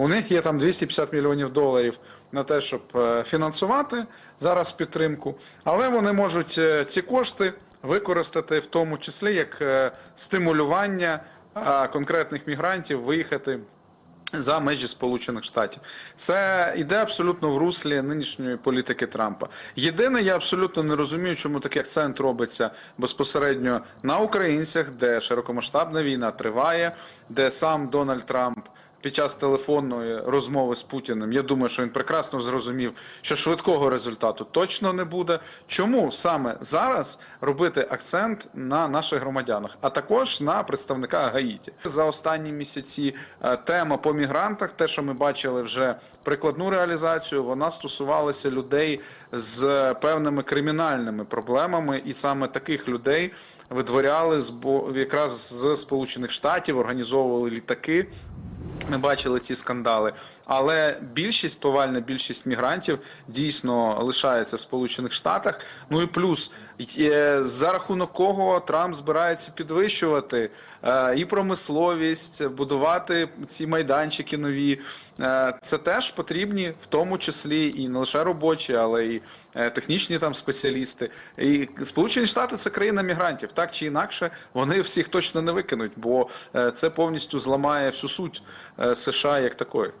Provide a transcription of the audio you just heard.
У них є там 250 мільйонів доларів на те, щоб е, фінансувати зараз підтримку, але вони можуть е, ці кошти використати в тому числі як е, стимулювання конкретних мігрантів виїхати за межі Сполучених Штатів. Це йде абсолютно в руслі нинішньої політики Трампа. Єдине, я абсолютно не розумію, чому такий акцент робиться безпосередньо на українцях, де широкомасштабна війна триває, де сам Дональд Трамп. Під час телефонної розмови з Путіним, я думаю, що він прекрасно зрозумів, що швидкого результату точно не буде. Чому саме зараз робити акцент на наших громадянах, а також на представника Гаїті за останні місяці е, тема по мігрантах, те, що ми бачили вже прикладну реалізацію, вона стосувалася людей з певними кримінальними проблемами, і саме таких людей видворяли з якраз з Сполучених Штатів, організовували літаки. Ми бачили ці скандали, але більшість, повальна більшість мігрантів дійсно лишається в Сполучених Штатах. Ну і плюс за рахунок кого Трамп збирається підвищувати е, і промисловість, будувати ці майданчики нові. Е, Це теж потрібні, в тому числі і не лише робочі, але і е, технічні там спеціалісти. І Сполучені Штати це країна мігрантів, так чи інакше, вони всіх точно не викинуть, бо це повністю зламає всю суть США як такої.